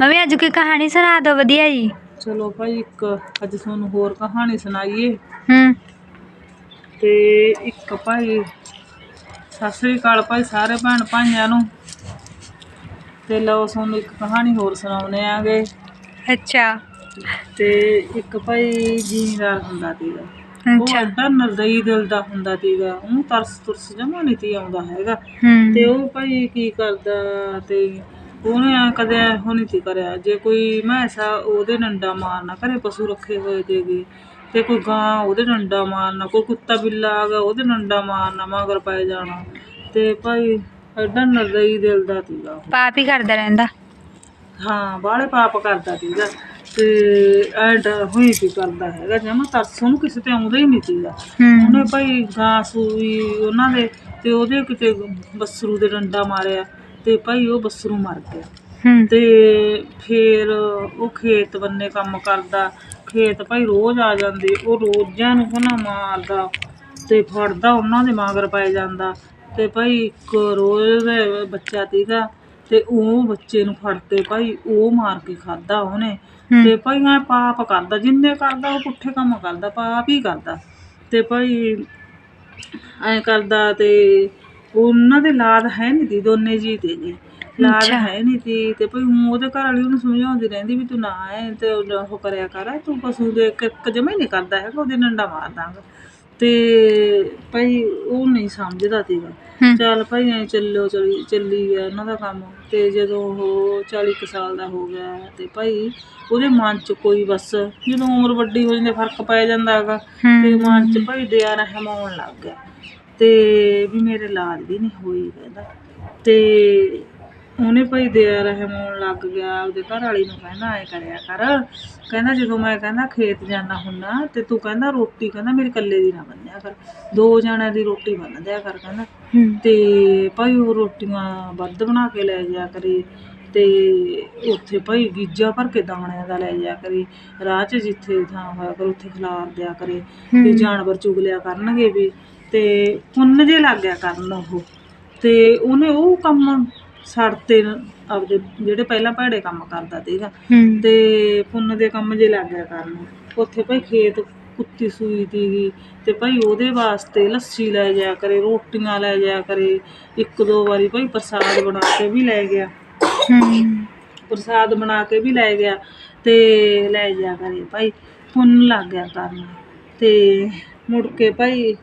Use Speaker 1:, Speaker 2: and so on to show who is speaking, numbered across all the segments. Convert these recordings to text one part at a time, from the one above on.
Speaker 1: Mummy ਅੱਜ ਕੋਈ ਕਹਾਣੀ ਸੁਣਾ ਦਿਓ ਵਧੀਆ ਜੀ।
Speaker 2: ਚਲੋ ਭਾਈ ਇੱਕ ਅੱਜ ਤੁਹਾਨੂੰ ਹੋਰ ਕਹਾਣੀ ਸੁਣਾਈਏ।
Speaker 1: ਹੂੰ।
Speaker 2: ਤੇ ਇੱਕ ਭਾਈ ਸਤਿ ਸ੍ਰੀ ਅਕਾਲ ਭਾਈ ਸਾਰੇ ਭੈਣ ਭਾਈਆਂ ਨੂੰ। ਤੇ ਲਓ ਤੁਹਾਨੂੰ ਇੱਕ ਕਹਾਣੀ ਹੋਰ ਸੁਣਾਉਣੇ ਆਗੇ।
Speaker 1: ਅੱਛਾ।
Speaker 2: ਤੇ ਇੱਕ ਭਾਈ ਜ਼ਿਮੀਂਦਾਰ ਹੁੰਦਾ ਸੀਗਾ। ਉਹ
Speaker 1: ਅੱਛਾ।
Speaker 2: ਐਡਾ ਨਰਦਈ ਦਿਲ ਦਾ ਹੁੰਦਾ ਸੀਗਾ। ਉਹਨੂੰ ਤਰਸ ਤੁਰਸ ਜਮਾ ਨਹੀਂ ਤੀ ਆਉਂਦਾ ਹੈਗਾ।
Speaker 1: ਹੂੰ।
Speaker 2: ਤੇ ਉਹ ਭਾਈ ਕੀ ਕਰਦਾ ਤੇ ਉਹਨੇ ਐਂ ਕਦੇ ਇਹੋ ਨਹੀਂ ਤੀ ਕਰਿਆ। ਜੇ ਕੋਈ ਮੈਸਾ ਉਹਦੇ ਡੰਡਾ ਮਾਰਨਾ ਘਰੇ ਪਸ਼ੂ ਰੱਖੇ ਹੋਏ ਤੇਗੇ ਤੇ ਕੋਈ ਗਾਂ ਉਹਦੇ ਡੰਡਾ ਮਾਰਨਾ ਕੋਈ ਕੁੱਤਾ ਬਿੱਲਾ ਆ ਗਿਆ ਉਹਦੇ ਡੰਡਾ ਮਾਰਨਾ ਮਗਰ ਪੈ ਜਾਣਾ। ਤੇ ਭਾਈ ਐਡਾ ਨਰਦਈ ਦਿਲ ਦਾ ਉਹ।
Speaker 1: ਪਾਪ ਹੀ ਕਰਦਾ ਰਹਿੰਦਾ।
Speaker 2: ਹਾਂ ਬਾਹਲੇ ਪਾਪ ਕਰਦਾ ਸੀਗਾ। ਤੇ ਐਡ ਹੋਈ ਕੀ ਕਰਦਾ ਹੈਗਾ। ਜਮਾ ਤਰਸ ਉਹਨੂੰ ਕਿਸੇ ਤੇ ਆਉਂਦਾ ਹੀ ਨਹੀਂ ਸੀਗਾ।
Speaker 1: ਹੂੰ।
Speaker 2: ਉਹਨੇ ਭਾਈ ਗਾਂ ਸੂਈ ਉਹਨਾਂ ਦੇ ਤੇ ਉਹਦੇ ਕਿਤੇ ਬੱਸਰੂ ਦੇ ਡੰਡਾ ਮਾਰਿਆ। ਤੇ ਭਾਈ ਉਹ ਬੱਸਰੂ ਮਰ ਗਿਆ।
Speaker 1: ਹੂੰ।
Speaker 2: ਤੇ ਫਿਰ ਉਹ ਖੇਤ ਬੰਨੇ ਕੰਮ ਕਰਦਾ। ਖੇਤ ਭਾਈ ਰੋਜ਼ ਆ ਜਾਂਦੇ ਉਹ ਰੋਜ਼ਾਂ ਨੂੰ ਹਨਾ ਮਾਰਦਾ ਤੇ ਫੜਦਾ ਉਹਨਾਂ ਦੇ ਮਗਰ ਪੈ ਜਾਂਦਾ। ਤੇ ਭਾਈ ਇੱਕ ਰੋਜ਼ ਦਾ ਬੱਚਾ ਸੀਗਾ ਤੇ ਉਹ ਬੱਚੇ ਨੂੰ ਫੜ ਕੇ ਭਾਈ ਉਹ ਮਾਰ ਕੇ ਖਾਦਾ ਉਹਨੇ। ਤੇ ਭਾਈ ਐ ਪਾਪ ਕਰਦਾ ਜਿੰਨੇ ਕਰਦਾ ਉਹ ਪੁੱਠੇ ਕੰਮ ਕਰਦਾ ਪਾਪ ਹੀ ਕਰਦਾ। ਤੇ ਭਾਈ ਐ ਕਰਦਾ ਤੇ ਉਹਨਾਂ ਦੇ ਲਾਦ ਹੈ ਨਹੀਂ ਤੀ ਦੋਨੇ ਜੀ ਤੇ ਜੀ। ਲਾਦ
Speaker 1: ਅੱਛਾ।
Speaker 2: ਹੈ ਨਹੀਂ ਤੀ ਤੇ ਭਾਈ ਊਂ ਉਹਦੇ ਘਰ ਵਾਲੀ ਉਹਨੂੰ ਸਮਝਾਉਂਦੀ ਰਹਿੰਦੀ ਵੀ ਤੂੰ ਨਾ ਐ ਤੇ ਉਹ ਉਹ ਕਰਿਆ ਕਰ ਤੂੰ ਪਸ਼ੂ ਦੇ ਇੱਕ ਇੱਕ ਜਮਾ ਨਹੀਂ ਕਰਦਾ ਹੈਗਾ ਉਹਦੇ ਡੰਡਾ ਮਾਰ ਦਾਂਗਾ। ਤੇ ਭਾਈ ਉਹ ਨਹੀਂ ਸਮਝਦਾ ਸੀਗਾ।
Speaker 1: ਹੂੰ।
Speaker 2: ਚੱਲ ਭਾਈ ਐ ਚੱਲੋ ਚਲੀ ਚੱਲੀ ਗਿਆ ਉਹਨਾਂ ਦਾ ਕੰਮ। ਤੇ ਜਦੋਂ ਉਹ 40 ਕੁ ਸਾਲ ਦਾ ਹੋ ਗਿਆ ਤੇ ਭਾਈ ਉਹਦੇ ਮਨ 'ਚ ਕੋਈ ਬਸ ਜਦੋਂ ਉਮਰ ਵੱਡੀ ਹੋ ਜਾਂਦੀ ਫ਼ਰਕ ਪੈ ਜਾਂਦਾ ਹੈਗਾ। ਤੇ ਮਨ 'ਚ ਭਾਈ ਦਇਆ ਰਹਿਮ ਆਉਣ ਲੱਗ ਗਿਆ। ਤੇ ਵੀ ਮੇਰੇ ਲਾਦ ਵੀ ਨਹੀਂ ਹੋਈ ਕਹਿੰਦਾ ਤੇ ਉਹਨੇ ਭਾਈ ਦਇਆ ਰਹਿਮ ਆਉਣ ਲੱਗ ਗਿਆ ਉਹਦੇ ਘਰ ਵਾਲੀ ਨੂੰ ਕਹਿੰਦਾ ਐ ਕਰਿਆ ਕਰ। ਕਹਿੰਦਾ ਜਦੋਂ ਮੈਂ ਕਹਿੰਦਾ ਖੇਤ ਜਾਣਾ ਹੁੰਨਾ ਤੇ ਤੂੰ ਕਹਿੰਦਾ ਰੋਟੀ ਕਹਿੰਦਾ ਮੇਰੇ ਇਕੱਲੇ ਦੀ ਨਾ ਬੰਨਿਆ ਕਰ। ਦੋ ਜਣਿਆਂ ਦੀ ਰੋਟੀ ਬੰਨ ਦਿਆ ਕਰ ਕਹਿੰਦਾ। ਤੇ ਭਾਈ ਉਹ ਰੋਟੀਆਂ ਵੱਧ ਬਣਾ ਕੇ ਲੈ ਜਾ ਕਰੇ ਤੇ ਉੱਥੇ ਭਾਈ ਗੀਜਾ ਭਰ ਕੇ ਦਾਣਿਆਂ ਦਾ ਲੈ ਜਾ ਕਰੇ ਰਾਹ 'ਚ ਜਿੱਥੇ ਥਾਂ ਹੋਇਆ ਕਰ ਉੱਥੇ ਖਿਲਾਰ ਦਿਆ ਕਰੇ ਤੇ ਜਾਨਵਰ ਚੁਗ ਲਿਆ ਕਰਨਗੇ ਵੀ। ਤੇ ਪੁੰਨ ਜੇ ਲੱਗ ਗਿਆ ਕਰਨ ਉਹ। ਤੇ ਉਹਨੇ ਉਹ ਕੰਮ ਛੱਡਤੇ ਆਪਦੇ ਜਿਹੜੇ ਪਹਿਲਾਂ ਭੈੜੇ ਕੰਮ ਕਰਦਾ ਸੀਗਾ
Speaker 1: ਹੂੰ।
Speaker 2: ਤੇ ਪੁੰਨ ਦੇ ਕੰਮ ਜੇ ਲੱਗ ਗਿਆ ਕਰਨ ਉੱਥੇ ਭਾਈ ਖੇਤ ਕੁੱਤੀ ਸੂਈ ਤੀਗੀ ਤੇ ਭਾਈ ਉਹਦੇ ਵਾਸਤੇ ਲੱਸੀ ਲੈ ਜਾਇਆ ਕਰੇ ਰੋਟੀਆਂ ਲੈ ਜਾਇਆ ਕਰੇ। ਇੱਕ ਦੋ ਵਾਰੀ ਭਾਈ ਪ੍ਰਸਾਦ ਬਣਾ ਕੇ ਵੀ ਲੈ ਗਿਆ।
Speaker 1: ਹੂੰ।
Speaker 2: ਪ੍ਰਸਾਦ ਬਣਾ ਕੇ ਵੀ ਲੈ ਗਿਆ ਤੇ ਲੈ ਜਾ ਕਰੇ। ਭਾਈ ਪੁੰਨ ਲੱਗ ਗਿਆ ਕਰਨ। ਤੇ ਮੁੜ ਕੇ ਭਾਈ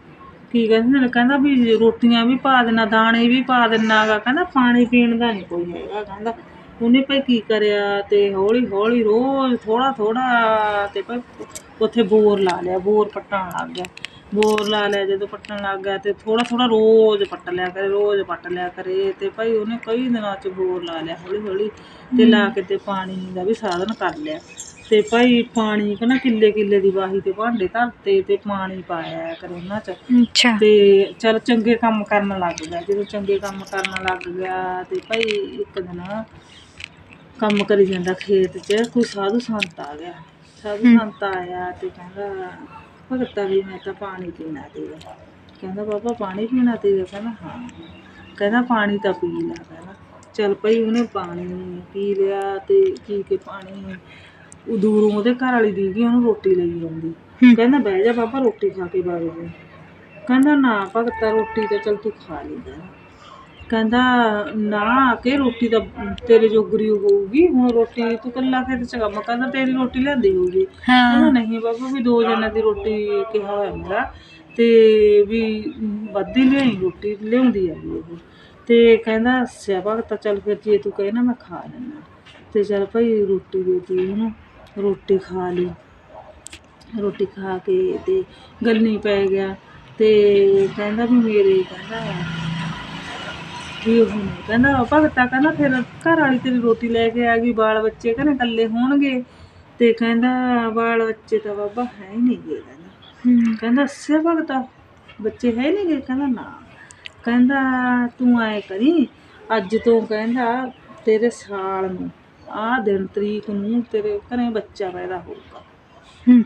Speaker 2: ਕੀ ਕਹਿੰਦੇ ਨੇ, ਕਹਿੰਦਾ ਵੀ ਰੋਟੀਆਂ ਵੀ ਪਾ ਦੇਣਾ, ਦਾਣੇ ਵੀ ਪਾ ਦੇਣਾ ਗਾ, ਕਹਿੰਦਾ ਪਾਣੀ ਪੀਣ ਦਾ ਨਹੀਂ ਕੋਈ ਹੈਗਾ, ਕਹਿੰਦਾ। ਉਹਨੇ ਭਾਈ ਕੀ ਕਰਿਆ ਤੇ ਹੌਲੀ ਹੌਲੀ ਰੋਜ਼ ਥੋੜਾ ਥੋੜਾ ਤੇ ਭਾਈ ਉੱਥੇ ਬੋਰ ਲਾ ਲਿਆ, ਬੋਰ ਪੱਟਣ ਲੱਗ ਗਿਆ। ਬੋਰ ਲਾ ਲਿਆ, ਜਦੋਂ ਪੱਟਣ ਲੱਗ ਗਿਆ ਤੇ ਥੋੜਾ ਥੋੜਾ ਰੋਜ਼ ਪੱਟ ਲਿਆ ਕਰੇ, ਰੋਜ਼ ਪੱਟ ਲਿਆ ਕਰੇ ਤੇ ਭਾਈ ਉਹਨੇ ਕਈ ਦਿਨਾਂ ਚ ਬੋਰ ਲਾ ਲਿਆ ਹੌਲੀ ਹੌਲੀ ਤੇ ਲਾ ਕੇ ਤੇ ਪਾਣੀ ਦਾ ਵੀ ਸਾਧਨ ਕਰ ਲਿਆ। ਤੇ ਭਾਈ ਪਾਣੀ ਕਹਿੰਦਾ ਕਿੱਲੇ ਕਿੱਲੇ ਦੀ ਵਾਹੀ ਤੇ ਭਾਂਡੇ ਧਰਤੇ ਤੇ ਪਾਣੀ ਪਾਇਆ ਕਰੇ ਉਹਨਾਂ ਚ।
Speaker 1: ਅੱਛਾ।
Speaker 2: ਤੇ ਚਲ ਚੰਗੇ ਕੰਮ ਕਰਨ ਲੱਗ ਗਿਆ। ਜਦੋਂ ਚੰਗੇ ਕੰਮ ਕਰਨ ਲੱਗ ਗਿਆ ਤੇ ਭਾਈ ਇੱਕ ਦਿਨ ਕੰਮ ਕਰੀ ਜਾਂਦਾ ਖੇਤ 'ਚ ਕੋਈ ਸਾਧੂ ਸੰਤ ਆ ਗਿਆ। ਸਾਧੂ ਸੰਤ ਆਇਆ ਤੇ ਕਹਿੰਦਾ ਭਗਤਾ ਵੀ ਮੈਂ ਤਾਂ ਪਾਣੀ ਪੀਣਾ ਤੇਰਾ। ਕਹਿੰਦਾ ਬਾਬਾ ਪਾਣੀ ਪੀਣਾ ਤੇਰਾ? ਕਹਿੰਦਾ ਹਾਂ। ਕਹਿੰਦਾ ਪਾਣੀ ਤਾਂ ਪੀ ਲੈ ਕਹਿੰਦਾ ਚਲ ਭਾਈ ਉਹਨੇ ਪਾਣੀ ਪੀ ਲਿਆ ਤੇ ਪੀ ਕੇ ਪਾਣੀ ਉਹ ਦੂਰੋਂ ਉਹਦੇ ਘਰ ਵਾਲੀ ਦੀ ਗਈ ਉਹਨੂੰ ਰੋਟੀ ਲਈ ਜਾਂਦੀ। ਕਹਿੰਦਾ ਬਹਿ ਜਾ ਬਾਬਾ ਰੋਟੀ ਖਾ ਕੇ ਬਾਰੇ ਜੀ ਕਹਿੰਦਾ ਨਾ ਭਗਤਾ ਰੋਟੀ ਤਾਂ ਚਲ ਤੂੰ ਖਾ ਲਈ ਕਹਿੰਦਾ ਨਾ ਕਿ ਰੋਟੀ ਤਾਂ ਤੇਰੇ ਜੋਗਰੀ ਹੋਊਗੀ। ਹੁਣ ਰੋਟੀ ਤੂੰ ਕੱਲਾ ਖੇਤ ਚ ਕੰਮ ਕਹਿੰਦਾ ਤੇਰੀ ਰੋਟੀ ਲਿਆਂਦੀ ਹੋਊਗੀ।
Speaker 1: ਹਾਂ।
Speaker 2: ਕਹਿੰਦਾ ਨਹੀਂ ਬਾਬਾ ਵੀ ਦੋ ਜਣਾਂ ਦੀ ਰੋਟੀ ਕਿਹਾ ਹੋਇਆ ਮੇਰਾ ਤੇ ਵੀ ਵੱਧ ਹੀ ਲਿਆਈ ਰੋਟੀ ਲਿਆਉਂਦੀ ਆ ਵੀ ਉਹ। ਤੇ ਕਹਿੰਦਾ ਸਿਆ ਭਗਤਾ ਚੱਲ ਫਿਰ ਜੇ ਤੂੰ ਕਹੇ ਨਾ ਮੈਂ ਖਾ ਲੈਣਾ ਤੇ ਚੱਲ ਭਾਈ ਰੋਟੀ ਦੇਤੀ ਉਹਨੂੰ। ਰੋਟੀ ਖਾ ਲਈ। ਰੋਟੀ ਖਾ ਕੇ ਤੇ ਗੱਲਣੀ ਪੈ ਗਿਆ ਤੇ ਕਹਿੰਦਾ ਵੀ ਮੇਰੇ ਕਹਿੰਦਾ ਉਹ ਨਹੀਂ ਕਹਿੰਦਾ ਭਗਤਾ ਕਹਿੰਦਾ ਫਿਰ ਘਰ ਵਾਲੀ ਤੇਰੀ ਰੋਟੀ ਲੈ ਕੇ ਆ ਗਈ ਬਾਲ ਬੱਚੇ ਕਹਿੰਦੇ ਇਕੱਲੇ ਹੋਣਗੇ। ਤੇ ਕਹਿੰਦਾ ਬਾਲ ਬੱਚੇ ਤਾਂ ਬਾਬਾ ਹੈ ਹੀ ਨਹੀਂ ਗੇ ਕਹਿੰਦਾ। ਕਹਿੰਦਾ ਅੱਛਾ ਭਗਤਾ ਬੱਚੇ ਹੈ ਨਹੀਂ ਗੇ? ਕਹਿੰਦਾ ਨਾ। ਕਹਿੰਦਾ ਤੂੰ ਐ ਕਰੀ ਅੱਜ ਤੋਂ ਕਹਿੰਦਾ ਤੇਰੇ ਸਾਲ ਨੂੰ ਆਹ ਦਿਨ ਤਰੀਕ ਨੂੰ ਤੇਰੇ ਘਰੇ ਬੱਚਾ ਪੈਦਾ ਹੋਊਗਾ।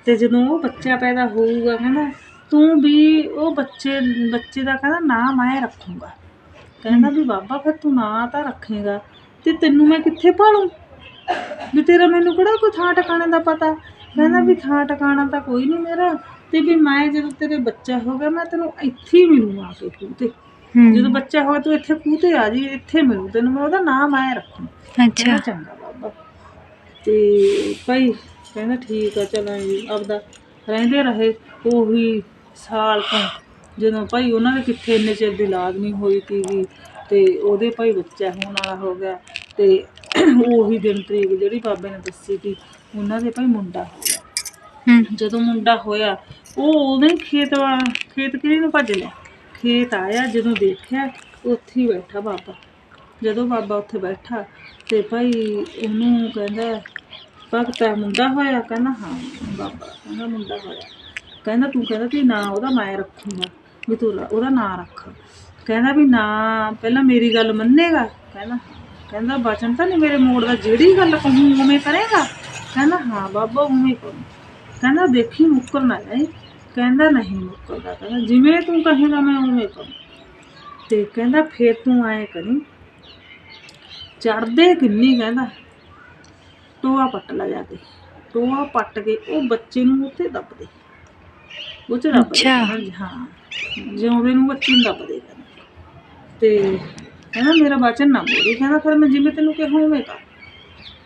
Speaker 2: ਤੇ ਜਦੋਂ ਉਹ ਬੱਚਾ ਪੈਦਾ ਹੋਊਗਾ ਕਹਿੰਦਾ ਤੂੰ ਵੀ ਉਹ ਬੱਚੇ ਬੱਚੇ ਦਾ ਕਹਿੰਦਾ ਨਾਂ ਮੈਂ ਰੱਖੂੰਗਾ। ਕਹਿੰਦਾ ਵੀ ਬਾਬਾ ਫਿਰ ਤੂੰ ਨਾਂ ਤਾਂ ਰੱਖੇਗਾ। ਤੇ ਤੈਨੂੰ ਮੈਂ ਕਿੱਥੇ ਪਾਲੂੰ? ਵੀ ਤੇਰਾ ਮੈਨੂੰ ਕਿਹੜਾ ਕੋਈ ਥਾਂ ਟਿਕਾਣੇ ਦਾ ਪਤਾ? ਕਹਿੰਦਾ ਵੀ ਥਾਂ ਟਿਕਾਣਾ ਤਾਂ ਕੋਈ ਨਹੀਂ ਮੇਰਾ। ਤੇ ਵੀ ਮੈਂ ਜਦੋਂ ਤੇਰੇ ਬੱਚਾ ਹੋ ਗਿਆ ਮੈਂ ਤੈਨੂੰ ਇੱਥੇ ਹੀ ਮਿਲੂੰ ਆ ਕੇ ਖੂਹ ਤੇ। ਜਦੋਂ ਬੱਚਾ ਹੋਇਆ ਤੂੰ ਇੱਥੇ ਖੂਹ ਤੇ ਆ ਜੀ ਇੱਥੇ ਮਿਲੂ ਤੈਨੂੰ ਮੈਂ ਉਹਦਾ ਨਾਮ ਆਇਆ ਰੱਖੂ।
Speaker 1: ਅੱਛਾ।
Speaker 2: ਚੰਗਾ ਤੇ ਭਾਈ ਕਹਿੰਦਾ ਠੀਕ ਆ ਚਲੋ ਜੀ ਆਪਦਾ ਰਹਿੰਦੇ ਰਹੇ ਉਹੀ ਸਾਲ ਤੋਂ ਜਦੋਂ ਭਾਈ ਉਹਨਾਂ ਦੇ ਕਿੱਥੇ ਇੰਨੇ ਚਿਰ ਦੀ ਔਲਾਦ ਨਹੀਂ ਹੋਈ ਸੀਗੀ ਤੇ ਉਹਦੇ ਭਾਈ ਬੱਚਾ ਹੋਣ ਵਾਲਾ ਹੋ ਗਿਆ ਤੇ ਉਹੀ ਦਿਨ ਤਰੀਕ ਜਿਹੜੀ ਬਾਬੇ ਨੇ ਦੱਸੀ ਸੀ ਉਹਨਾਂ ਦੇ ਭਾਈ ਮੁੰਡਾ ਹੋ ਗਿਆ। ਜਦੋਂ ਮੁੰਡਾ ਹੋਇਆ ਉਹ ਉਹਨੇ ਖੇਤ ਵਾ ਖੇਤ ਕਿਹੜੀ ਨੂੰ ਭੱਜ ਲਿਆ? ਖੇਤ ਆਇਆ ਜਦੋਂ ਦੇਖਿਆ ਉੱਥੇ ਹੀ ਬੈਠਾ ਬਾਬਾ। ਜਦੋਂ ਬਾਬਾ ਉੱਥੇ ਬੈਠਾ ਤੇ ਭਾਈ ਉਹਨੂੰ ਕਹਿੰਦਾ, ਭਗਤਾ ਮੁੰਡਾ ਹੋਇਆ? ਕਹਿੰਦਾ, ਹਾਂ, ਬਾਬਾ, ਕਹਿੰਦਾ, ਮੁੰਡਾ ਹੋਇਆ। ਕਹਿੰਦਾ, ਤੂੰ ਕਹਿੰਦਾ ਕਿ ਨਾਂ, ਉਹਦਾ ਮੈਂ ਰੱਖੂੰਗਾ, ਵੀ ਤੂੰ ਉਹਦਾ ਨਾਂ ਰੱਖ। ਕਹਿੰਦਾ ਵੀ ਨਾ, ਪਹਿਲਾਂ ਮੇਰੀ ਗੱਲ ਮੰਨੇਗਾ? ਕਹਿੰਦਾ ਕਹਿੰਦਾ, ਬਚਨ ਤਾਂ ਨਹੀਂ ਮੇਰੇ ਮੋੜ ਦਾ, ਜਿਹੜੀ ਗੱਲ ਕਹੂੰ, ਉਵੇਂ ਕਰੇਗਾ? ਕਹਿੰਦਾ, ਹਾਂ, ਬਾਬਾ, ਉਵੇਂ ਕਰੂੰ। ਕਹਿੰਦਾ, ਦੇਖੀ, ਮੁੱਕਰ ਨਾ ਜਾਏ ਕਹਿੰਦਾ, ਨਹੀਂ ਮੁੱਕਰਦਾ। ਕਹਿੰਦਾ, ਜਿਵੇਂ ਤੂੰ ਕਹੇਗਾ, ਮੈਂ ਉਵੇਂ ਕਰੂੰ। ਤੇ ਕਹਿੰਦਾ, ਫੇਰ ਤੂੰ ਆਏ ਕਰੀ ਚੜਦੇ ਕਿੰਨੀ ਕਹਿੰਦਾ। ਟੋਆ ਪੱਟ ਲਾ ਜਾ ਕੇ। ਟੋਆ ਪੱਟ ਕੇ ਉਹ ਬੱਚੇ ਨੂੰ ਉੱਥੇ ਦੱਬ ਦੇ ਉਹ ਚ ਦੇ
Speaker 1: ਅੱਛਾ।
Speaker 2: ਹਾਂਜੀ, ਹਾਂ। ਜਿਉਂਦੇ ਨੂੰ ਬੱਚੇ ਨੂੰ ਦੱਬ ਦੇ ਕਹਿੰਦਾ ਤੇ ਕਹਿੰਦਾ ਮੇਰਾ ਬਚਨ ਨਾ ਮੋੜੀ। ਕਹਿੰਦਾ ਫਿਰ ਮੈਂ ਜਿਵੇਂ ਤੈਨੂੰ ਕਿਹਾ ਉਵੇਂ ਕਰ।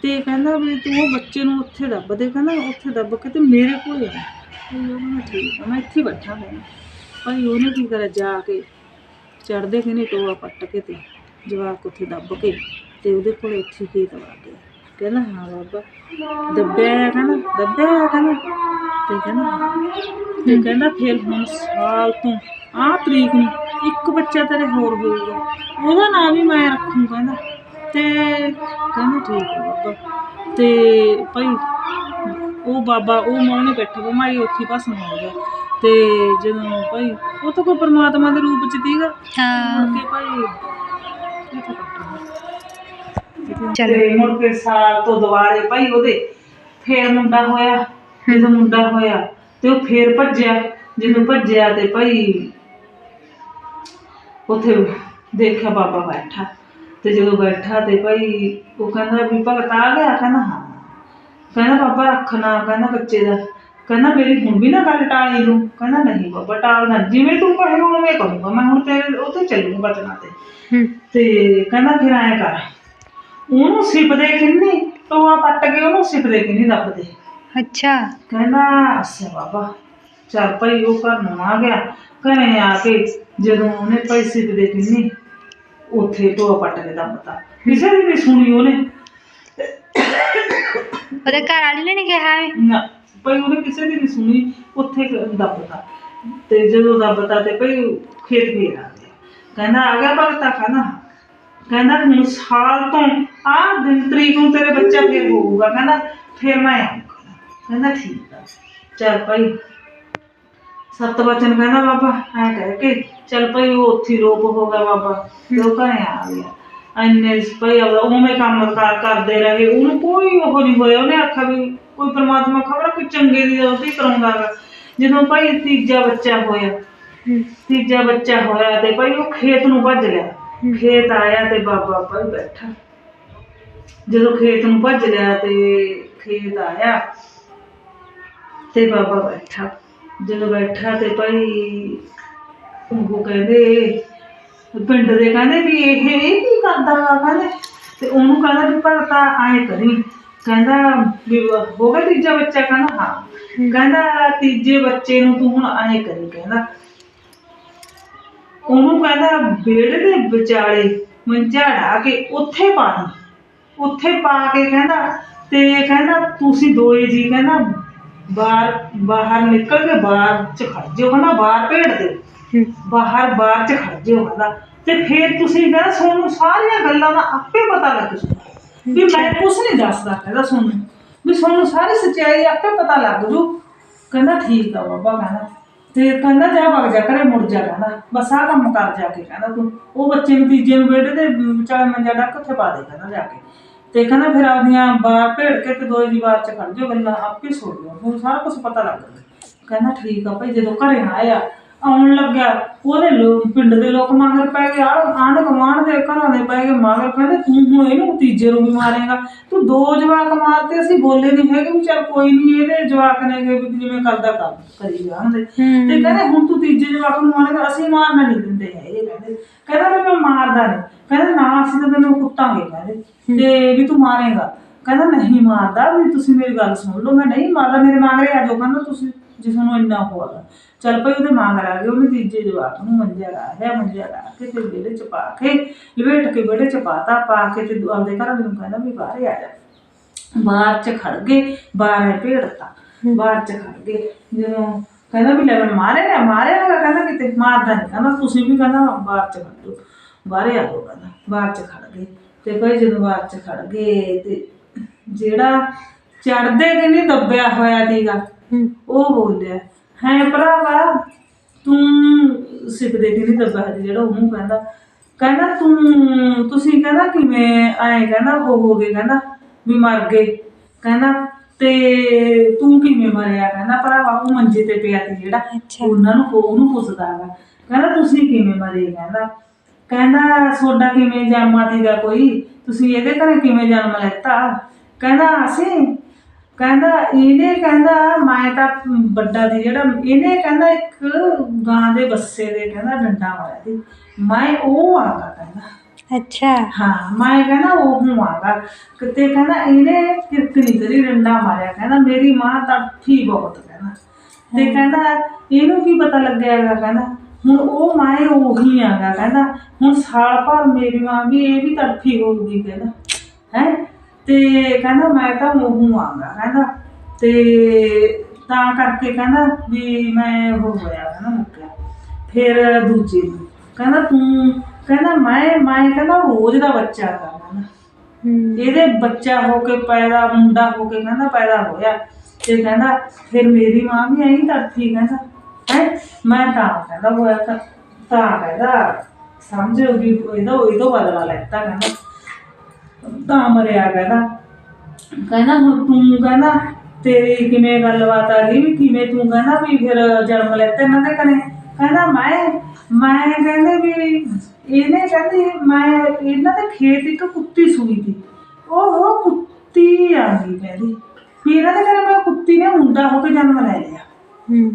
Speaker 2: ਤੇ ਕਹਿੰਦਾ ਵੀ ਤੂੰ ਉਹ ਬੱਚੇ ਨੂੰ ਉੱਥੇ ਦੱਬ ਦੇ। ਕਹਿੰਦਾ ਉੱਥੇ ਦੱਬ ਕੇ ਤੇ ਮੇਰੇ ਕੋਲ ਆ। ਕਹਿੰਦਾ ਠੀਕ ਆ ਮੈਂ ਇੱਥੇ ਹੀ ਬੈਠਾ ਹਾਂ ਭਾਈ ਉਹਨੇ ਕੀ ਕਰਿਆ? ਜਾ ਕੇ ਚੜਦੇ ਕਿ ਨਹੀਂ ਟੋਆ ਪੱਟ ਕੇ ਤੇ ਜਵਾਕ ਉੱਥੇ ਦੱਬ ਕੇ ਤੇ ਉਹਦੇ ਕੋਲ ਇੱਥੇ ਖੇਤ ਵੜ ਗਿਆ ਕਹਿੰਦਾ ਹਾਂ ਬਾਬਾ ਦੱਬਿਆ ਕਹਿੰਦਾ ਦੱਬਿਆ ਕਹਿੰਦਾ। ਤੇ ਕਹਿੰਦਾ ਤੇ ਕਹਿੰਦਾ ਫਿਰ ਹੁਣ ਸਾਲ ਤੋਂ ਆਹ ਤਰੀਕ ਨੂੰ ਇੱਕ ਬੱਚਾ ਤੇਰੇ ਹੋਰ ਹੋਊਗਾ। ਉਹਦਾ ਨਾਮ ਵੀ ਮੈਂ ਰੱਖੂ ਕਹਿੰਦਾ। ਤੇ ਕਹਿੰਦਾ ਠੀਕ ਹੈ ਬਾਬਾ। ਤੇ ਭਾਈ ਉਹ ਬਾਬਾ ਉਹ ਮੌਨੇ ਬੈਠਾ ਬਿਮਾਰੀ ਉੱਥੇ ਹੀ ਭਸਮ ਹੋ ਗਿਆ। ਤੇ ਜਦੋਂ ਭਾਈ ਉਹ ਤਾਂ ਕੋਈ ਪਰਮਾਤਮਾ ਦੇ ਰੂਪ ਚ ਸੀਗਾ।
Speaker 1: ਹਾਂ।
Speaker 2: ਕੇ ਭਾਈ ਇੱਥੇ ਕੱਟਣਾ
Speaker 1: ਚਲੋ।
Speaker 2: ਤੇ ਮੁੜ ਕੇ ਸਾਲ ਤੋਂ ਦੁਬਾਰੇ ਭਾਈ ਉਹਦੇ ਫੇਰ ਮੁੰਡਾ ਹੋਇਆ ਜਦੋਂ ਮੁੰਡਾ ਹੋਇਆ ਤੇ ਉਹ ਫੇਰ ਭੱਜਿਆ ਜਦੋਂ ਭੱਜਿਆ ਤੇ ਭਾਈ ਉੱਥੇ ਦੇਖਿਆ ਬਾਬਾ ਬੈਠਾ ਤੇ ਜਦੋਂ ਬੈਠਾ ਤੇ ਭਾਈ ਉਹ ਕਹਿੰਦਾ ਵੀ ਭਗਤ ਆ ਗਿਆ ਕਹਿੰਦਾ ਹਾਂ। ਕਹਿੰਦਾ ਬਾਬਾ ਰੱਖਣਾ ਕਹਿੰਦਾ ਬੱਚੇ ਦਾ। ਕਹਿੰਦਾ ਮੇਰੀ ਹੁਣ ਵੀ ਨਾ ਗੱਲ ਟਾਲੀ ਨੂੰ। ਕਹਿੰਦਾ ਨਹੀਂ ਬਾਬਾ ਟਾਲਣਾ ਜਿਵੇਂ ਤੂੰ ਕਹੇਗਾ ਉਵੇਂ ਕਰੂੰਗਾ ਮੈਂ ਹੁਣ ਤੇਰੇ ਉੱਥੇ ਚੱਲੂਗਾ ਬਚਨਾ ਤੇ।
Speaker 1: ਹੂੰ।
Speaker 2: ਤੇ ਕਹਿੰਦਾ ਫਿਰ ਐਂ ਕਰ ਉਹਨੂੰ ਸਿਪਦੇ ਕਿੰਨੀ? ਟੋਆ ਪੱਟ ਕੇ ਉਹਨੂੰ ਸਿਪਦੇ ਕਿੰਨੀ ਦੱਬਦੇ?
Speaker 1: ਅੱਛਾ।
Speaker 2: ਕਹਿੰਦਾ ਅੱਛਾ ਬਾਬਾ ਚੱਲ ਭਾਈ ਉਹ ਘਰ ਨੂੰ ਆ ਗਿਆ। ਘਰੇ ਆ ਕੇ ਜਦੋਂ ਉਹਨੇ ਭਾਈ ਸਿਪਦੇ ਕਿੰਨੀ ਉੱਥੇ ਟੋਆ ਪੱਟ ਕੇ ਦੱਬਤਾ। ਕਿਸੇ ਦੀ ਵੀ ਸੁਣੀ ਉਹਨੇ।
Speaker 1: ਉਹਦੇ ਘਰ ਵਾਲੀ ਨੇ ਨਹੀਂ ਕਿਹਾ ਵੀ?
Speaker 2: ਨਾ ਭਾਈ ਉਹਨੇ ਕਿਸੇ ਦੀ ਨਹੀਂ ਸੁਣੀ ਉੱਥੇ ਦੱਬਤਾ। ਤੇ ਜਦੋਂ ਦੱਬਤਾ ਤੇ ਭਾਈ ਖੇਤ ਫੇਰ ਆ ਗਿਆ। ਕਹਿੰਦਾ ਆ ਗਿਆ ਭਗਤਾ ਕਹਿੰਦਾ। ਕਹਿੰਦਾ ਹੁਣ ਸਾਲ ਤੋਂ ਆਹ ਦਿਨ ਤਰੀਕ ਨੂੰ ਤੇਰੇ ਬੱਚਾ ਫੇਰ ਹੋਊਗਾ ਕਹਿੰਦਾ ਫੇਰ ਮੈਂ ਆਊਂਗਾ। ਕਹਿੰਦਾ ਠੀਕ ਆ। ਚੱਲ ਭਾਈ ਸਤ ਵਚਨ ਕਹਿੰਦਾ ਬਾਬਾ ਐ ਕਹਿ ਕੇ ਚੱਲ ਭਾਈ ਉਹ ਉੱਥੇ ਰੋਪ ਹੋ ਗਿਆ ਬਾਬਾ ਤੇ ਉਹ ਘਰੇ ਆ ਗਿਆ। ਇੰਨੇ ਭਾਈ ਆਪਦਾ ਉਵੇਂ ਕੰਮ ਕਾਰ ਕਰਦੇ ਰਹੇ ਉਹਨੂੰ ਕੋਈ ਉਹ ਨਹੀਂ ਹੋਇਆ ਉਹਨੇ ਆਖਿਆ ਵੀ ਕੋਈ ਪ੍ਰਮਾਤਮਾ ਖਬਰ ਕੋਈ ਚੰਗੇ ਦੀ ਉਹਦੀ ਕਰਾਉਂਦਾ ਗਾ। ਜਦੋਂ ਭਾਈ ਤੀਜਾ ਬੱਚਾ ਹੋਇਆ ਤੀਜਾ ਬੱਚਾ ਹੋਇਆ ਤੇ ਭਾਈ ਉਹ ਖੇਤ ਨੂੰ ਭੱਜ ਗਿਆ। ਖੇਤ ਆਇਆ ਤੇ ਬਾਬਾ ਭਾਈ ਬੈਠਾ। ਜਦੋਂ ਖੇਤ ਨੂੰ ਭੱਜ ਲਿਆ ਤੇ ਖੇਤ ਆਇਆ ਤੇ ਬਾਬਾ ਬੈਠਾ। ਜਦੋਂ ਬੈਠਾ ਤੇ ਭਾਈ ਉਹ ਕਹਿੰਦੇ ਪਿੰਡ ਦੇ ਕਹਿੰਦੇ ਵੀ ਇਹ ਇਹ ਕੀ ਕਰਦਾ ਵਾ ਕਹਿੰਦੇ ਤੇ ਉਹਨੂੰ ਕਹਿੰਦਾ ਵੀ ਭਗਤਾ ਆਏ ਕਰੀ। ਕਹਿੰਦਾ ਵੀ ਹੋ ਗਿਆ ਤੀਜਾ ਬੱਚਾ ਕਹਿੰਦਾ ਹਾਂ। ਕਹਿੰਦਾ ਤੀਜੇ ਬੱਚੇ ਨੂੰ ਤੂੰ ਹੁਣ ਆਏ ਕਰੀ ਕਹਿੰਦਾ। ਉਹਨੂੰ ਕਹਿੰਦਾ ਵਿਹੜੇ ਦੇ ਵਿਚਾਲੇ ਮੰਜਾ ਢਾ ਕੇ ਉੱਥੇ ਪਾ ਦੀ। ਉੱਥੇ ਪਾ ਕੇ ਕਹਿੰਦਾ ਤੇ ਕਹਿੰਦਾ ਤੁਸੀਂ ਦੋਏ ਜੀ ਕਹਿੰਦਾ ਬਾਹਰ ਬਾਹਰ ਨਿਕਲ ਕੇ ਬਾਹਰ ਚ ਖੜ ਜਿਓ ਕਹਿੰਦਾ ਬਾਹਰ ਭੇੜ ਦਿਓ। ਬਾਹਰ ਬਾਹਰ ਚ ਖੜ ਜਿਓ ਕਹਿੰਦਾ। ਤੇ ਫਿਰ ਤੁਸੀਂ ਕਹਿੰਦਾ ਤੁਹਾਨੂੰ ਸਾਰੀਆਂ ਗੱਲਾਂ ਦਾ ਆਪੇ ਪਤਾ ਲੱਗ ਜੂ। ਵੀ ਮੈਂ ਕੁਛ ਨਹੀਂ ਦੱਸਦਾ ਕਹਿੰਦਾ ਤੁਹਾਨੂੰ ਵੀ ਤੁਹਾਨੂੰ ਸਾਰੀ ਸੱਚਾਈ ਆਪੇ ਪਤਾ ਲੱਗ ਜੂ। ਕਹਿੰਦਾ ਠੀਕ ਆ ਬਾਬਾ ਕਹਿੰਦਾ। ਤੇ ਕਹਿੰਦਾ ਜਾ ਵਗ ਜਾ ਘਰੇ ਮੁੜ ਜਾ ਕਹਿੰਦਾ। ਬਸ ਆਹ ਕੰਮ ਕਰ ਜਾ ਕੇ ਕਹਿੰਦਾ ਤੂੰ। ਉਹ ਬੱਚੇ ਨੂੰ ਤੀਜੇ ਨੂੰ ਵਿਹੜੇ ਦੇ ਵਿਚਾਲੇ ਮੰਜਾ ਡੱਕ ਉੱਥੇ ਪਾ ਦੇ ਕਹਿੰਦਾ ਜਾ ਕੇ। ਤੇ ਕਹਿੰਦਾ ਫਿਰ ਆਪਦੀਆਂ ਬਾਹਰ ਭੇੜ ਕੇ ਤੇ ਦੋਏ ਦੀ ਵਾਰ ਚ ਖੜ ਜਾਓ ਗੱਲਾਂ ਆਪੇ ਸੁਣ ਲਿਓ। ਤੁਹਾਨੂੰ ਸਾਰਾ ਕੁਝ ਪਤਾ ਲੱਗ ਗਿਆ। ਕਹਿੰਦਾ ਠੀਕ ਆ ਭਾਈ, ਜਦੋਂ ਘਰੇ ਆਇਆ ਆਉਣ ਲੱਗਿਆ। ਉਹਦੇ ਲੋਕ ਪਿੰਡ ਦੇ ਲੋਕ ਮਗਰ ਪੈ ਗਏ। ਆਹ ਆਂਢ ਗੁਆਂਢ ਦੇ ਘਰਾਂ ਦੇ ਪੈ ਗਏ ਮਗਰ। ਕਹਿੰਦੇ ਤੂੰ ਹੁਣ ਇਹਨੂੰ ਤੀਜੇ ਨੂੰ ਵੀ ਮਾਰੇਗਾ। ਤੂੰ ਦੋ ਜਵਾਕ ਮਾਰਤੇ ਅਸੀਂ ਬੋਲੇ ਨਹੀਂ ਹੈਗੇ ਵੀ ਚੱਲ ਕੋਈ ਨਹੀਂ ਇਹਦੇ ਜਵਾਕ ਨੇ ਵੀ ਜਿਵੇਂ ਕਰਦਾ ਕਰ ਕਰੀ ਜਾਣਦੇ
Speaker 1: ਹੂੰ।
Speaker 2: ਤੇ ਕਹਿੰਦੇ ਹੁਣ ਤੂੰ ਤੀਜੇ ਜਵਾਕ ਨੂੰ ਮਾਰੇਗਾ ਅਸੀਂ ਮਾਰਨਾ ਨਹੀਂ ਦਿੰਦੇ ਹੈਗੇ ਕਹਿੰਦੇ। ਕਹਿੰਦਾ ਵੀ ਮੈਂ ਮਾਰਦਾ ਨਹੀਂ ਕਹਿੰਦਾ ਨਾ ਅਸੀਂ ਤਾਂ ਤੈਨੂੰ ਕੁੱਟਾਂਗੇ ਕਹਿੰਦੇ। ਤੇ ਵੀ ਤੂੰ ਮਾਰੇਗਾ। ਕਹਿੰਦਾ ਨਹੀਂ ਮਾਰਦਾ ਵੀ ਤੁਸੀਂ ਮੇਰੀ ਗੱਲ ਸੁਣ ਲਓ। ਮੈਂ ਨਹੀਂ ਮਾਰਦਾ ਮੇਰੇ ਮਗਰੇ ਆ ਜਾਓ। ਕਹਿੰਦਾ ਤੁਸੀਂ ਜਿਸ ਨੂੰ ਇੰਨਾ ਹੋਇਆ ਚੱਲ ਭਾਈ ਉਹਦੇ ਮਗਰ ਆ ਗਏ, ਉਹਨੇ ਤੀਜੇ ਜਵਾਕ ਨੂੰ ਮੰਜਿਆ ਰਾਹਿਆ ਮੰਜਿਆ ਰਾ ਕੇ ਤੇ ਵਿਹੜੇ ਚ ਪਾ ਕੇ ਲਵੇਟ ਕੇ ਵਿਹੜੇ ਚ ਪਾਤਾ ਪਾ ਕੇ ਤੇ ਆਪਦੇ ਘਰ ਨੂੰ ਕਹਿੰਦਾ ਵੀ ਬਾਹਰ ਆ ਜਾ। ਬਾਹਰ ਚ ਖੜ ਗਏ, ਬਾਹਰ ਹੈ ਭੇੜਤਾ ਬਾਹਰ ਚ ਖੜ ਗਏ। ਜਦੋਂ ਕਹਿੰਦਾ ਵੀ ਲੈ ਮਾਰਿਆ ਮਾਰੇ ਨਾ ਕਹਿੰਦਾ ਕਿਤੇ, ਮਾਰਦਾ ਨਹੀਂ ਕਹਿੰਦਾ, ਤੁਸੀਂ ਵੀ ਕਹਿੰਦਾ ਬਾਹਰ ਚ ਖੜੋ। ਬਾਹਰ ਆ ਜਾਓ ਕਹਿੰਦਾ, ਬਾਹਰ ਚ ਖੜ ਗਏ। ਤੇ ਭਾਈ ਜਦੋਂ ਬਾਹਰ ਚ ਖੜ ਗਏ ਤੇ ਜਿਹੜਾ ਚੜਦੇ ਕਿ ਨਹੀਂ ਦੱਬਿਆ ਹੋਇਆ ਸੀਗਾ
Speaker 1: ਹੂੰ
Speaker 2: ਉਹ ਬੋਲਿਆ ਹੈ ਭਰਾਵਾ ਤੂੰ ਸਿੱਖਦੇ ਕਿ ਨਹੀਂ ਹੋਇਆ ਸੀ ਜਿਹੜਾ ਉਹਨੂੰ ਕਹਿੰਦਾ। ਕਹਿੰਦਾ ਤੂੰ ਤੁਸੀਂ ਕਹਿੰਦਾ ਕਿਵੇਂ ਆਏ? ਕਹਿੰਦਾ ਹੋ ਹੋ ਗਏ ਕਹਿੰਦਾ ਵੀ ਮਰ ਗਏ। ਕਹਿੰਦਾ ਤੇ ਤੂੰ ਕਿਵੇਂ ਮਰਿਆ? ਕਹਿੰਦਾ ਭਰਾਵਾ ਉਹ ਮੰਜੇ ਤੇ ਪਿਆ ਸੀ ਜਿਹੜਾ
Speaker 1: ਅੱਛਾ।
Speaker 2: ਉਹਨਾਂ ਨੂੰ ਉਹਨੂੰ ਪੁੱਛਦਾ ਹੈਗਾ ਕਹਿੰਦਾ ਤੁਸੀਂ ਕਿਵੇਂ ਮਰੇ? ਕਹਿੰਦਾ ਕਹਿੰਦਾ ਸੋਡਾ ਕਿਵੇਂ ਜਨਮਾ ਸੀਗਾ ਕੋਈ? ਤੁਸੀਂ ਇਹਦੇ ਘਰੇ ਕਿਵੇਂ ਜਨਮ ਲੈਤਾ? ਕਹਿੰਦਾ ਅਸੀਂ ਕਹਿੰਦਾ ਇਹਨੇ ਕਹਿੰਦਾ ਮੈਂ ਤਾਂ ਵੱਡਾ ਦੀ ਜਿਹੜਾ ਇਹਨੇ ਕਹਿੰਦਾ ਇੱਕ ਗਾਂ ਦੇ ਬੱਸੇ ਦੇ ਕਹਿੰਦਾ ਡੰਡਾ ਮਾਰਿਆ ਸੀ। ਮੈਂ ਉਹ ਆਗਾ ਕਹਿੰਦਾ।
Speaker 1: ਅੱਛਾ।
Speaker 2: ਹਾਂ ਮੈਂ ਕਹਿੰਦਾ ਉਹ ਹੂੰ ਆਗਾ ਕਿਤੇ ਕਹਿੰਦਾ ਇਹਨੇ ਕਿਰਕ ਨਹੀਂ ਕਰੀ ਡੰਡਾ ਮਾਰਿਆ। ਕਹਿੰਦਾ ਮੇਰੀ ਮਾਂ ਤਾਂ ਠੀਕ ਬਹੁਤ ਕਹਿੰਦਾ। ਤੇ ਕਹਿੰਦਾ ਇਹਨੂੰ ਕੀ ਪਤਾ ਲੱਗਿਆ ਹੈਗਾ ਕਹਿੰਦਾ। ਹੁਣ ਉਹ ਮਾਂ ਉਹੀ ਆਗਾ ਕਹਿੰਦਾ। ਹੁਣ ਸਾਲ ਭਰ ਮੇਰੀ ਮਾਂ ਵੀ ਇਹ ਵੀ ਤੜਫੀ ਹੋਊਗੀ ਕਹਿੰਦਾ। ਹੈ? ਤੇ ਕਹਿੰਦਾ ਮੈਂ ਤਾਂ ਉਹ ਆਗਾ ਕਹਿੰਦਾ ਤੇ ਤਾਂ ਕਰਕੇ ਕਹਿੰਦਾ ਵੀ ਮੈਂ ਉਹ ਹੋਇਆ ਕਹਿੰਦਾ ਮੁੱਕਿਆ। ਫਿਰ ਦੂਜੇ ਨੂੰ ਕਹਿੰਦਾ ਤੂੰ ਕਹਿੰਦਾ ਮੈਂ ਮੈਂ ਕਹਿੰਦਾ ਰੋਜ਼ ਦਾ ਬੱਚਾ ਕਹਿੰਦਾ।
Speaker 1: ਹੂੰ।
Speaker 2: ਇਹਦੇ ਬੱਚਾ ਹੋ ਕੇ ਪੈਦਾ ਮੁੰਡਾ ਹੋ ਕੇ ਕਹਿੰਦਾ ਪੈਦਾ ਹੋਇਆ। ਤੇ ਕਹਿੰਦਾ ਫਿਰ ਮੇਰੀ ਮਾਂ ਵੀ ਐਂ ਤੜਫੀ ਕਹਿੰਦਾ ਹੈ ਮੈਂ ਤਾਂ ਕਹਿੰਦਾ ਹੋਇਆ ਤਾਂ ਤਾਂ ਕਹਿੰਦਾ ਸਮਝ ਵੀ ਇਹਦਾ ਇਹਦਾ ਬਦਲਾ ਲੈਤਾ ਕਹਿੰਦਾ। ਤਾਂ ਮਰਿਆ ਕਹਿੰਦਾ। ਕਹਿੰਦਾ ਹੁਣ ਤੂੰ ਕਹਿੰਦਾ ਤੇਰੀ ਕਿਵੇਂ ਗੱਲਬਾਤ ਆ ਗਈ ਵੀ ਕਿਵੇਂ ਤੂੰ ਕਹਿੰਦਾ ਵੀ ਫਿਰ ਜਨਮ ਲੈਤਾ ਇਹਨਾਂ ਦੇ ਘਰੇ? ਕਹਿੰਦਾ ਮੈਂ ਮੈਂ ਕਹਿੰਦੇ ਵੀ ਇਹਨੇ ਕਹਿੰਦੀ ਮੈਂ ਇਹਨਾਂ ਦੇ ਖੇਤ ਇੱਕ ਕੁੱਤੀ ਸੂਈ ਸੀ। ਉਹ ਕੁੱਤੀ ਆ ਗਈ ਕਹਿੰਦੀ। ਵੀ ਇਹਨਾਂ ਦੇ ਘਰੇ ਮੈਂ ਕੁੱਤੀ ਨੇ ਮੁੰਡਾ ਹੋ ਕੇ ਜਨਮ ਲੈ ਲਿਆ।
Speaker 1: ਹੂੰ।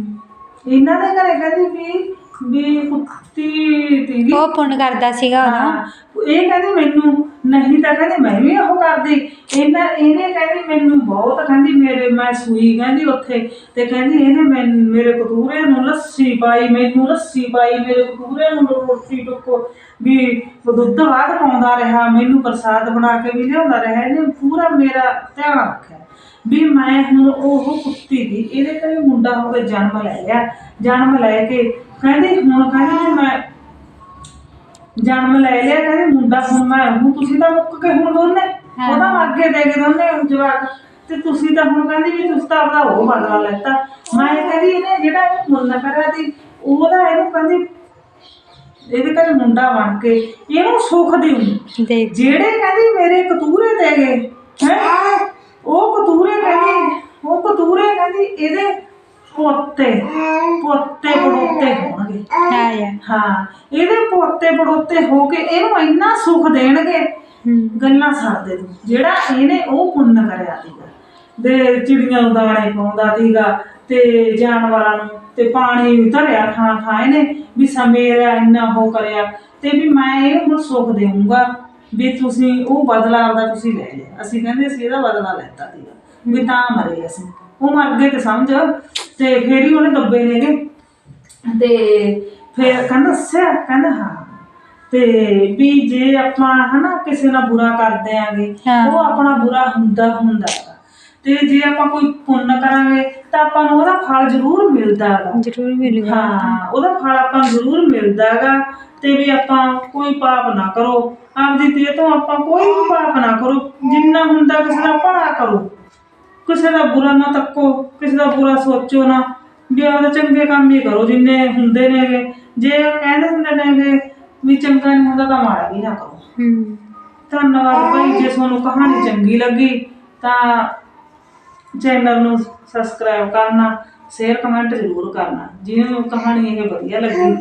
Speaker 2: ਇਹਨਾਂ ਦੇ ਘਰੇ ਕਹਿੰਦੀ ਵੀ ਵੀ ਕੁੱਤੀ ਤੀਗੀ
Speaker 1: ਉਹ ਪੁੰਨ ਕਰਦਾ ਸੀਗਾ ਉਹਦਾ
Speaker 2: ਹਾਂ, ਇਹ ਕਹਿੰਦੀ ਮੈਨੂੰ ਨਹੀਂ ਤਾਂ ਕਹਿੰਦੀ ਮੈਂ ਵੀ ਉਹ ਕਰਦੀ। ਇਹਨਾਂ ਇਹਨੇ ਕਹਿੰਦੀ ਮੈਨੂੰ ਬਹੁਤ ਕਹਿੰਦੀ ਮੇਰੇ ਮੈਂ ਸੂਈ ਕਹਿੰਦੀ ਉੱਥੇ ਤੇ ਕਹਿੰਦੀ ਇਹਨੇ ਮੈਨ- ਮੇਰੇ ਕਤੂਰੇ ਨੂੰ ਲੱਸੀ ਪਾਈ, ਮੈਨੂੰ ਲੱਸੀ ਪਾਈ, ਮੇਰੇ ਕਤੂਰੇ ਨੂੰ ਰੋਟੀ ਟੁੱਕੋ। ਵੀ ਉਹ ਦੁੱਧ ਬਾਅਦ ਪਾਉਂਦਾ ਰਿਹਾ, ਮੈਨੂੰ ਪ੍ਰਸਾਦ ਬਣਾ ਕੇ ਵੀ ਲਿਆਉਂਦਾ ਰਿਹਾ, ਇਹਨੇ ਪੂਰਾ ਮੇਰਾ ਧਿਆਨ ਰੱਖਿਆ। ਵੀ ਮੈਂ ਹੁਣ ਉਹ ਕੁੱਤੀ ਦੀ, ਇਹਦੇ ਘਰੇ ਮੁੰਡਾ ਹੋ ਕੇ ਜਨਮ ਲੈ ਲਿਆ। ਜਨਮ ਲੈ ਕੇ ਕਹਿੰਦੀ ਹੁਣ ਕਹਿੰਦਾ ਮੈਂ ਜਨਮ ਲੈ ਲਿਆ ਕਹਿੰਦੇ ਮੁੰਡਾ ਹੁਣ ਮੈਂ ਹੁਣ ਤੁਸੀਂ ਤਾਂ ਮੁੱਕ ਕੇ ਹੁਣ ਦੋਨੇ।
Speaker 1: ਹਾਂ।
Speaker 2: ਉਹਦਾ ਮਰ ਕੇ ਦੇ ਕੇ ਦੋਨੇ ਜਵਾਕ। ਤੇ ਤੁਸੀਂ ਤਾਂ ਹੁਣ ਕਹਿੰਦੀ ਵੀ ਤੁਸੀਂ ਤਾਂ ਆਪਦਾ ਉਹ ਬਦਲਾ ਲੈਤਾ। ਮੈਂ ਕਹਿੰਦੀ ਇਹਨੇ ਜਿਹੜਾ ਇਹ ਮੁੰਡਾ ਕਰਿਆ ਸੀ ਉਹਦਾ ਇਹਨੂੰ ਕਹਿੰਦੀ ਇਹਦੇ ਘਰੇ ਮੁੰਡਾ ਬਣ ਕੇ ਇਹਨੂੰ ਸੁੱਖ ਦਿਉ
Speaker 1: ਦੇਖ
Speaker 2: ਜਿਹੜੇ ਕਹਿੰਦੀ ਮੇਰੇ ਕਤੂਰੇ ਦੇ ਗਏ ਹੈ? ਉਹ ਕਤੂਰੇ ਕਹਿੰਦੀ ਉਹ ਕਤੂਰੇ ਕਹਿੰਦੀ ਇਹਦੇ ਪੋਤੇ ਪੋਤੇ ਪੜੋਤੇ ਹੋਣਗੇ। ਹਾਂ। ਇਹਦੇ ਪੋਤੇ ਪੜੋਤੇ ਹੋ ਕੇ ਇਹਨੂੰ ਇੰਨਾ ਸੁੱਖ ਦੇਣਗੇ
Speaker 1: ਹੂੰ।
Speaker 2: ਗੱਲਾਂ ਛੱਡ ਦੇ ਤੂੰ ਜਿਹੜਾ ਇਹਨੇ ਉਹ ਪੁੰਨ ਕਰਿਆ ਸੀਗਾ। ਦੇ ਚਿੜੀਆਂ ਨੂੰ ਦਾਣੇ ਪਾਉਂਦਾ ਸੀਗਾ ਤੇ ਜਾਨਵਰਾਂ ਨੂੰ ਤੇ ਪਾਣੀ ਧਰਿਆ ਥਾਂ ਥਾਂ ਇਹਨੇ ਵੀ ਸਮੇਰਾ ਇੰਨਾ ਉਹ ਕਰਿਆ। ਤੇ ਵੀ ਮੈਂ ਇਹਨੂੰ ਹੁਣ ਸੁੱਖ ਦੇਵਾਂਗਾ ਵੀ ਤੁਸੀਂ ਉਹ ਬਦਲਾ ਆਪਦਾ ਤੁਸੀਂ ਲੈ ਲਿਆ। ਅਸੀਂ ਕਹਿੰਦੇ ਅਸੀਂ ਇਹਦਾ ਬਦਲਾ ਲੈਤਾ ਸੀਗਾ। ਵੀ ਤਾਂ ਮਰੇ ਅਸੀਂ। ਉਹ ਮਰ ਗਏ ਤੇ ਸਮਝ। ਤੇ ਫੇਰ ਹੀ ਉਹਨੇ ਦੱਬੇ ਨੇਗੇ ਤੇ ਫਿਰ ਕਹਿੰਦਾ ਅੱਛਾ ਕਹਿੰਦਾ ਹਾਂ। ਤੇ ਵੀ ਜੇ ਆਪਾਂ ਹਨਾ ਕਿਸੇ ਨਾਲ ਬੁਰਾ ਕਰਦੇ ਆਂਗੇ
Speaker 1: ਹਾਂ।
Speaker 2: ਉਹ ਆਪਣਾ ਬੁਰਾ ਹੁੰਦਾ ਹੁੰਦਾ ਹੈਗਾ। ਤੇ ਜੇ ਆਪਾਂ ਕੋਈ ਪੁੰਨ ਕਰਾਂਗੇ ਤਾਂ ਆਪਾਂ ਨੂੰ ਉਹਦਾ ਫਲ ਜ਼ਰੂਰ ਮਿਲਦਾ ਹੈਗਾ।
Speaker 1: ਜ਼ਰੂਰ ਮਿਲੂਗਾ।
Speaker 2: ਹਾਂ ਉਹਦਾ ਫਲ ਆਪਾਂ ਨੂੰ ਜ਼ਰੂਰ ਮਿਲਦਾ ਹੈਗਾ। ਤੇ ਵੀ ਆਪਾਂ ਕੋਈ ਪਾਪ ਨਾ ਕਰੋ। ਆਪਦੀ ਤੇ ਤੋਂ ਆਪਾਂ ਕੋਈ ਵੀ ਪਾਪ ਨਾ ਕਰੋ। ਜਿੰਨਾ ਹੁੰਦਾ ਕਿਸੇ ਦਾ ਭਲਾ ਕਰੋ। ਕਿਸੇ ਦਾ ਬੁਰਾ ਨਾ ਤੱਕੋ ਕਿਸੇ ਦਾ ਬੁਰਾ ਸੋਚੋ ਨਾ। ਵੀ ਆਪਦਾ ਚੰਗੇ ਕੰਮ ਹੀ ਕਰੋ ਜਿੰਨੇ ਹੁੰਦੇ ਨੇਗੇ ਜੇ ਕਹਿੰਦੇ ਹੁੰਦੇ ਨੇਗੇ ਵੀ ਚੰਗਾ ਨਹੀਂ ਹੁੰਦਾ ਤਾਂ ਮਾੜਾ ਵੀ ਨਾ ਕਰੋ।
Speaker 1: ਹੂੰ।
Speaker 2: ਧੰਨਵਾਦ ਭਾਈ ਜੇ ਤੁਹਾਨੂੰ ਕਹਾਣੀ ਚੰਗੀ ਲੱਗੀ ਤਾਂ ਚੈਨਲ ਨੂੰ ਸਬਸਕ੍ਰਾਈਬ ਕਰਨਾ ਸ਼ੇਅਰ ਕਮੈਂਟ ਜ਼ਰੂਰ ਕਰਨਾ। ਜਿਹਨੂੰ ਕਹਾਣੀ ਇਹ ਵਧੀਆ ਲੱਗੀ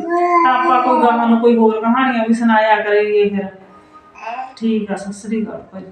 Speaker 2: ਤਾਂ ਆਪਾਂ ਕੋਈ ਗਾਹਾਂ ਨੂੰ ਕੋਈ ਹੋਰ ਕਹਾਣੀਆਂ ਵੀ ਸੁਣਾਇਆ ਕਰੀਏ ਫਿਰ। ਠੀਕ ਆ ਸਤਿ ਸ੍ਰੀ ਅਕਾਲ ਭਾਈ।